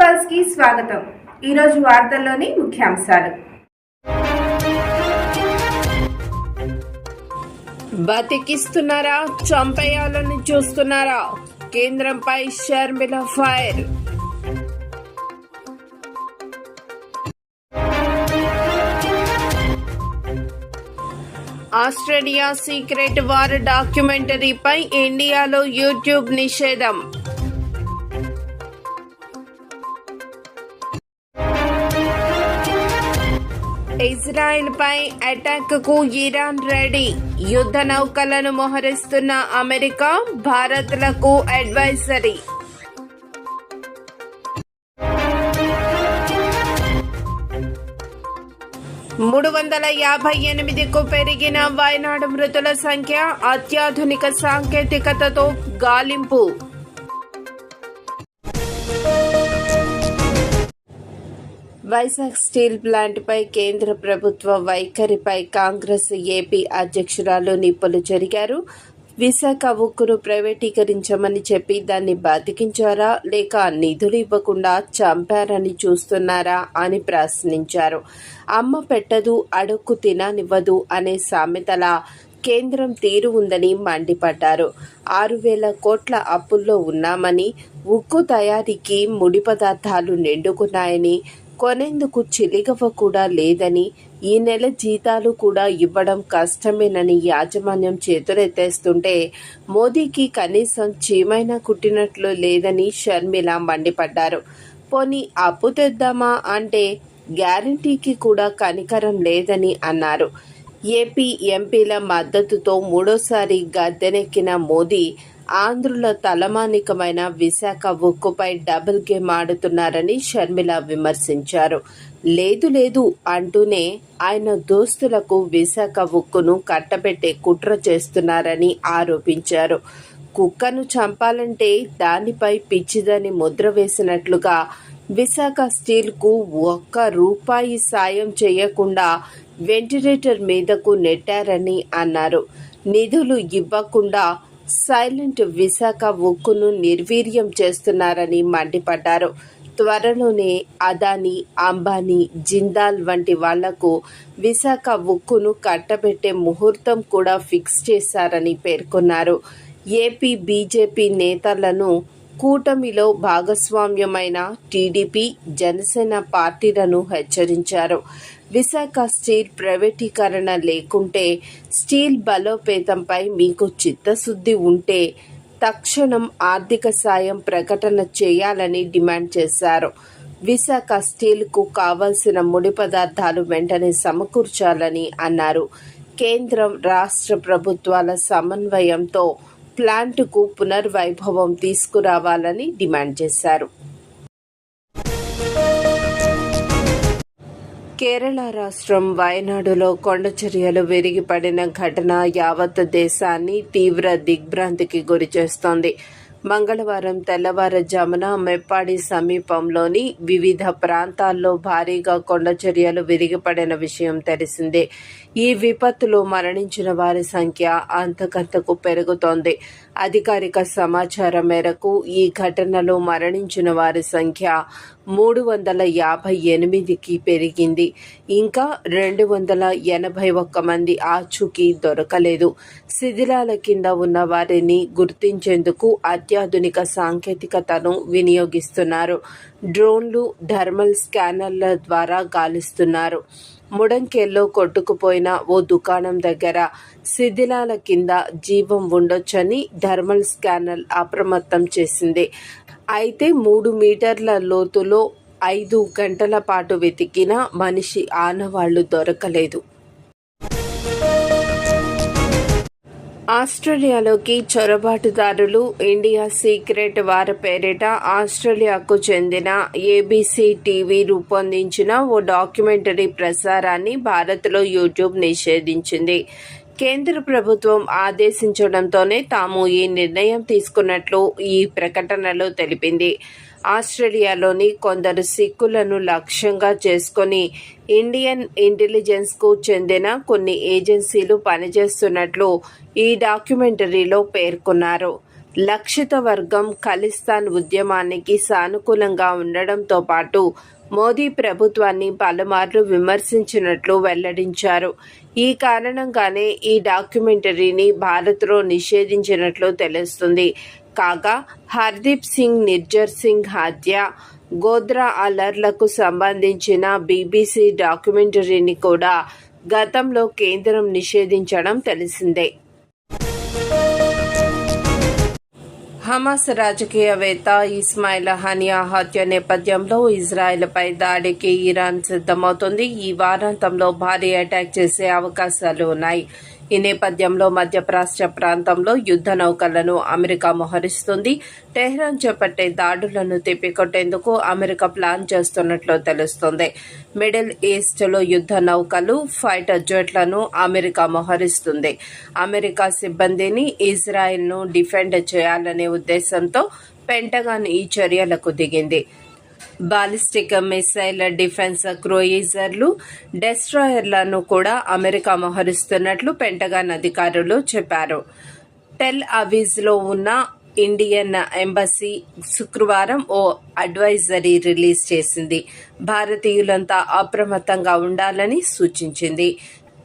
పల్స్కి స్వాగతం. ఈరోజు వార్తల్లోని ముఖ్యాంశాలు. బతికిస్తున్నారా? చంపేయాలని చూస్తున్నారా? కేంద్రంపై Sharmila fire. Australia secret war డాక్యుమెంటరీపై ఇండియాలో యూట్యూబ్ నిషేధం. ఇజ్రాయెల్ పై అటాక్కు ఇరాన్ రెడీ. యుద్ధ నౌకలను మోహరిస్తున్న అమెరికా భారత్లకు అడ్వైజరీ. మూడు వందల యాభై ఎనిమిదికు పెరిగిన వయనాడు మృతుల సంఖ్య అత్యాధునిక సాంకేతికతతో గాలింపు. వైజాగ్ స్టీల్ ప్లాంట్పై కేంద్ర ప్రభుత్వ వైఖరిపై కాంగ్రెస్ ఏపీ అధ్యక్షురాలు నిప్పులు జరిగారు. విశాఖ ఉక్కును ప్రైవేటీకరించమని చెప్పి దాన్ని బతికించారా లేక నిధులు ఇవ్వకుండా చంపారని చూస్తున్నారా అని ప్రశ్నించారు. అమ్మ పెట్టదు అడుక్కు తిననివ్వదు అనే సామెతల కేంద్రం తీరు ఉందని మండిపడ్డారు. ఆరు వేల కోట్ల అప్పుల్లో ఉన్నామని ఉక్కు తయారీకి ముడి పదార్థాలు నిండుకున్నాయని కొనేందుకు చిలిగవ కూడా లేదని ఈ నెల జీతాలు కూడా ఇవ్వడం కష్టమేనని యాజమాన్యం చేతులెత్తేస్తుంటే మోదీకి కనీసం చీమైనా కుట్టినట్లు లేదని షర్మిల మండిపడ్డారు. పోనీ అప్పు తెద్దామా అంటే గ్యారంటీకి కూడా కనికరం లేదని అన్నారు. ఏపీ ఎంపీల మద్దతుతో మూడోసారి గద్దెనెక్కిన మోదీ ఆంధ్రుల తలమానికమైన విశాఖ ఉక్కుపై డబుల్ గేమ్ ఆడుతున్నారని షర్మిల విమర్శించారు. లేదు లేదు అంటూనే ఆయన దోస్తులకు విశాఖ ఉక్కును కట్టబెట్టే కుట్ర చేస్తున్నారని ఆరోపించారు. కుక్కను చంపాలంటే దానిపై పిచ్చిదని ముద్ర వేసినట్లుగా విశాఖ స్టీల్కు ఒక్క రూపాయి సాయం చేయకుండా వెంటిలేటర్ మీదకు నెట్టారని అన్నారు. నిధులు ఇవ్వకుండా సైలెంట్ విశాఖ ఉక్కును నిర్వీర్యం చేస్తున్నారని మండిపడ్డారు. త్వరలోనే అదానీ అంబానీ జిందాల్ వంటి వాళ్ళకు విశాఖ ఉక్కును కట్టబెట్టే ముహూర్తం కూడా ఫిక్స్ చేశారని పేర్కొన్నారు. ఏపీ బీజేపీ నేతలను కూటమిలో భాగస్వామ్యమైన టీడీపీ జనసేన పార్టీలను హెచ్చరించారు. విశాఖ స్టీల్ ప్రైవేటీకరణ లేకుంటే స్టీల్ బలోపేతంపై మీకు చిత్తశుద్ధి ఉంటే తక్షణం ఆర్థిక సాయం ప్రకటన చేయాలని డిమాండ్ చేశారు. విశాఖ స్టీల్కు కావాల్సిన ముడి పదార్థాలు వెంటనే సమకూర్చాలని అన్నారు. కేంద్రం రాష్ట్ర ప్రభుత్వాల సమన్వయంతో ప్లాంట్కు పునర్వైభవం తీసుకురావాలని డిమాండ్ చేశారు. కేరళ రాష్ట్రం వయనాడులో కొండచర్యలు విరిగిపడిన ఘటన యావత్ దేశాన్ని తీవ్ర దిగ్భ్రాంతికి గురిచేస్తోంది మంగళవారం తెల్లవారుజామున మెప్పాడి సమీపంలోని వివిధ ప్రాంతాల్లో భారీగా కొండచర్యలు విరిగిపడిన విషయం తెలిసిందే. ఈ విపత్తులో మరణించిన వారి సంఖ్య అంతకంతకు పెరుగుతోంది. అధికారిక సమాచారం మేరకు ఈ ఘటనలో మరణించిన వారి సంఖ్య మూడు వందల యాభై ఎనిమిదికి పెరిగింది. ఇంకా రెండు వందల ఎనభై ఒక్క మంది ఆచూకీ దొరకలేదు. శిథిలాల కింద ఉన్న వారిని గుర్తించేందుకు అత్యాధునిక సాంకేతికతను వినియోగిస్తున్నారు. డ్రోన్లు థర్మల్ స్కానర్ల ద్వారా గాలిస్తున్నారు. ముడంకెల్లో కొట్టుకుపోయిన ఓ దుకాణం దగ్గర శిథిలాల కింద జీవం ఉండొచ్చని థర్మల్ స్కానర్ అప్రమత్తం చేసింది. అయితే మూడు మీటర్ల లోతులో ఐదు గంటల పాటు వెతికిన మనిషి ఆనవాళ్ళు దొరకలేదు. ఆస్ట్రేలియాలోకి చొరబాటుదారులు ఇండియా సీక్రెట్ వార పేరిట ఆస్ట్రేలియాకు చెందిన ఏబీసీ టీవీ రూపొందించిన ఓ డాక్యుమెంటరీ ప్రసారాన్ని భారత్లో యూట్యూబ్ నిషేధించింది. కేంద్ర ప్రభుత్వం ఆదేశించడంతోనే తాము ఈ నిర్ణయం తీసుకున్నట్లు ఈ ప్రకటనలో తెలిపింది. ఆస్ట్రేలియాలోని కొందరు సిక్కులను లక్ష్యంగా చేసుకొని ఇండియన్ ఇంటెలిజెన్స్కు చెందిన కొన్ని ఏజెన్సీలు పనిచేస్తున్నట్లు ఈ డాక్యుమెంటరీలో పేర్కొన్నారు. లక్షిత వర్గం ఖలిస్తాన్ ఉద్యమానికి సానుకూలంగా ఉండడంతో పాటు మోదీ ప్రభుత్వాన్ని పలుమార్లు విమర్శించినట్లు వెల్లడించారు. ఈ కారణంగానే ఈ డాక్యుమెంటరీని భారత్లో నిషేధించినట్లు తెలుస్తుంది. కాగా హర్దీప్ సింగ్ నిర్జర్ సింగ్ హత్య గోద్రా అలర్లకు సంబంధించిన బీబీసీ డాక్యుమెంటరీని కూడా గతంలో కేంద్రం నిషేధించడం తెలిసిందే. హమాస్ రాజకీయవేత్త ఇస్మాయిల్ హనియా హత్య నేపథ్యంలో ఇజ్రాయెల్పై దాడికి ఇరాన్ సిద్ధమవుతుంది. ఈ వారాంతంలో భారీ అటాక్ చేసే అవకాశాలు ఉన్నాయి ఈ నేపథ్యంలో మధ్యప్రాచ్య ప్రాంతంలో యుద్ధ నౌకలను అమెరికా మోహరిస్తుంది. టెహ్రాన్ చేపట్టే దాడులను తిప్పికొట్టేందుకు అమెరికా ప్లాన్ చేస్తున్నట్లు తెలుస్తుంది. మిడిల్ ఈస్ట్లో యుద్ధ నౌకలు ఫైటర్ జెట్లను అమెరికా మోహరిస్తుంది. అమెరికా సిబ్బందిని ఇజ్రాయెల్ను డిఫెండ్ చేయాలనే ఉద్దేశంతో పెంటగాన్ ఈ చర్యలకు దిగింది. బాలిస్టిక్ మిసైల్ డిఫెన్స్ క్రూయిజర్లు డెస్ట్రాయర్లను కూడా అమెరికా మోహరిస్తున్నట్లు పెంటగాన్ అధికారులు చెప్పారు. టెల్ అవీజ్లో ఉన్న ఇండియన్ ఎంబసీ శుక్రవారం ఓ అడ్వైజరీ రిలీజ్ చేసింది. భారతీయులంతా అప్రమత్తంగా ఉండాలని సూచించింది.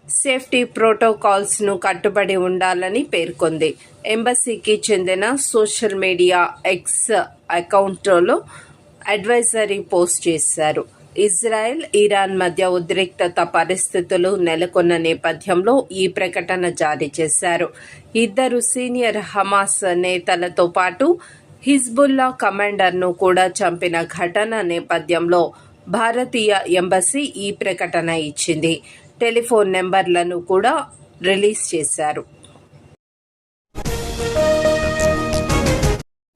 సేఫ్టీ ప్రోటోకాల్స్ను కట్టుబడి ఉండాలని పేర్కొంది. ఎంబసీకి చెందిన సోషల్ మీడియా ఎక్స్ అకౌంట్లో అడ్వైజరీ పోస్ట్ చేశారు. ఇజ్రాయెల్ ఇరాన్ మధ్య ఉద్రిక్తత పరిస్థితులు నెలకొన్న నేపథ్యంలో ఈ ప్రకటన జారీ చేశారు. ఇద్దరు సీనియర్ హమాస్ నేతలతో పాటు హిజ్బుల్లా కమాండర్ను కూడా చంపిన ఘటన నేపథ్యంలో భారతీయ ఎంబసీ ఈ ప్రకటన ఇచ్చింది. టెలిఫోన్ నెంబర్లను కూడా రిలీజ్ చేశారు.